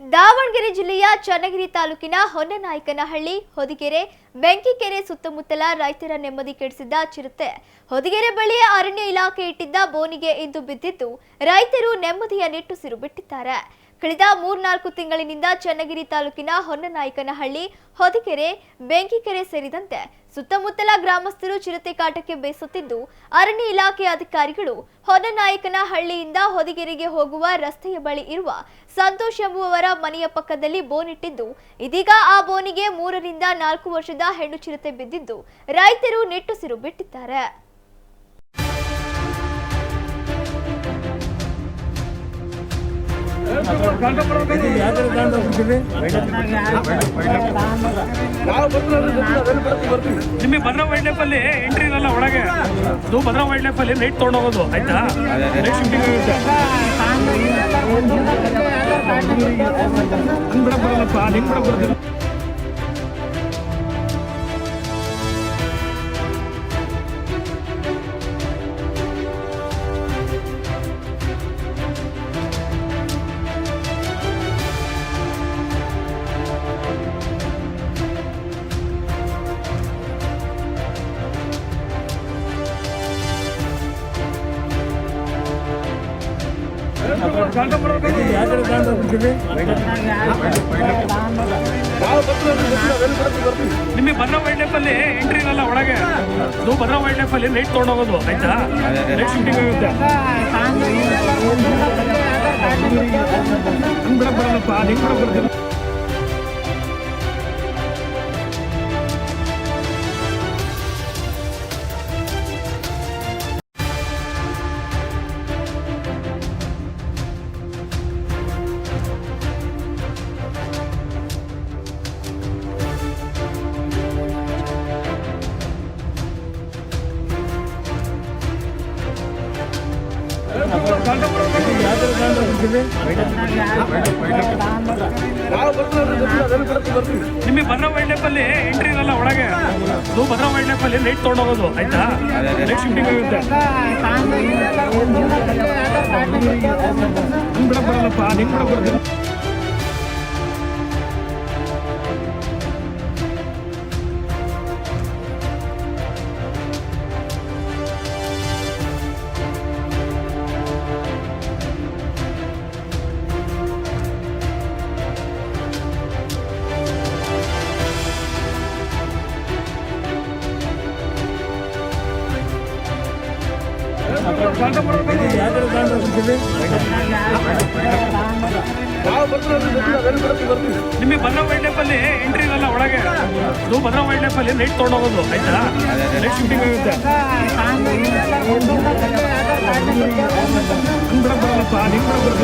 ದಾವಣಗೆರೆ ಜಿಲ್ಲೆಯ ಚನ್ನಗಿರಿ ತಾಲೂಕಿನ ಹೊನ್ನನಾಯಕನಹಳ್ಳಿ, ಹೊದಿಗೆರೆ, ಬೆಂಕಿಕೆರೆ ಸುತ್ತಮುತ್ತಲ ರೈತರ ನೆಮ್ಮದಿ ಕೆಡಿಸಿದ್ದ ಚಿರತೆ. ಹೊದಿಗೆರೆ ಬಳಿಯ ಅರಣ್ಯ ಇಲಾಖೆ ಇಟ್ಟಿದ್ದ ಬೋನಿಗೆ ಇಂದು ಬಿದ್ದಿದ್ದು, ರೈತರು ನೆಮ್ಮದಿಯ ನಿಟ್ಟುಸಿರು ಬಿಟ್ಟಿದ್ದಾರೆ. ಕಳೆದ ಮೂರ್ನಾಲ್ಕು ತಿಂಗಳಿನಿಂದ ಚನ್ನಗಿರಿ ತಾಲೂಕಿನ ಹೊನ್ನನಾಯಕನಹಳ್ಳಿ, ಹೊದಿಕೆರೆ, ಬೆಂಕಿಕೆರೆ ಸೇರಿದಂತೆ ಸುತ್ತಮುತ್ತಲ ಗ್ರಾಮಸ್ಥರು ಚಿರತೆ ಕಾಟಕ್ಕೆ ಬೇಸುತ್ತಿದ್ದು, ಅರಣ್ಯ ಇಲಾಖೆ ಅಧಿಕಾರಿಗಳು ಹೊನ್ನನಾಯಕನಹಳ್ಳಿಯಿಂದ ಹೊದಿಗೆರೆಗೆ ಹೋಗುವ ರಸ್ತೆಯ ಬಳಿ ಇರುವ ಸಂತೋಷ್ ಎಂಬುವವರ ಮನೆಯ ಪಕ್ಕದಲ್ಲಿ ಬೋನಿಟ್ಟಿದ್ದು ಇದೀಗ ಆ ಬೋನಿಗೆ ಮೂರರಿಂದ ನಾಲ್ಕು ವರ್ಷದ ಹೆಣ್ಣು ಚಿರತೆ ಬಿದ್ದಿದ್ದು, ರೈತರು ನಿಟ್ಟುಸಿರು ಬಿಟ್ಟಿದ್ದಾರೆ. ನಿಮಗೆ ಭದ್ರಾ ವೈಲ್ಡ್ ಲೈಫ್ ಅಲ್ಲಿ ಎಂಟ್ರಿ ಇರಲ್ಲ ಒಳಗೆ. ಅದು ಭದ್ರಾ ವೈಲ್ಡ್ ಲೈಫ್ ಅಲ್ಲಿ ನೈಟ್ ತೊಗೊಂಡೋಗೋದು, ಆಯ್ತಾ? ನೈಟ್ ಹಂಗ್ ಬಿಡಕ್ ಬರಲ್ಲಪ್ಪ ಹೆಂಗ್ ಬಿಡಕ್ ನಿಮಗೆ ಭದ್ರಾ ವೈಲ್ಡ್ ಲೈಫ್ ಅಲ್ಲಿ ಎಂಟ್ರಿ ಇರಲ್ಲ ಒಳಗೆ ನೀವು ಭದ್ರಾ ವೈಲ್ಡ್ ಲೈಫ್ ಅಲ್ಲಿ ಲೈಟ್ ತೊಗೊಂಡೋಗೋದು ಆಯ್ತಾ ಲೈಟ್ ಶೂಟಿಂಗ್ ಆಗುತ್ತೆ ಬಿಡಕ್ ಬರಲ್ಲಪ್ಪ ನೀವು ಬಿಡಕ್ ಬರ್ತೀನಿ ನಿಮಗೆ ಭದ್ರಾ ವೈಲ್ಡ್ ಲೈಫ್ ಅಲ್ಲಿ ಎಂಟ್ರಿ ಇರಲ್ಲ ಒಳಗೆ. ನೀವು ಭದ್ರಾ ವೈಲ್ಡ್ ಲೈಫ್ ಅಲ್ಲಿ ನೈಟ್ ತೊಗೊಂಡೋಗೋದು, ಆಯ್ತಾ? ಲೈಟ್ ಶಿಫ್ಟಿಂಗ್ ಆಗುತ್ತೆ. ಬಿಡಕ್ ಬರಲ್ಲಪ್ಪ, ನಿಮ್ ಬಿಡಕ್ ಬರ್ತೀನಿ ನಿಮಗೆ ಭದ್ರಾ ವೈಲ್ಡ್ ಲೈಫ್ ಅಲ್ಲಿ ಎಂಟ್ರಿ ಇರಲ್ಲ ಒಳಗೆ? ನೀವು ಭದ್ರಾ ವೈಲ್ಡ್ ಲೈಫ್ ಅಲ್ಲಿ ನೈಟ್ ತೊಗೊಂಡೋಗೋದು ಆಯ್ತಾ? ಲೈಟ್ ಶೂಟಿಂಗ್ ಆಗುತ್ತೆ. ಬರಲ್ಲಪ್ಪ ನಿಮ್ಮ ಬರಲ್ಲ.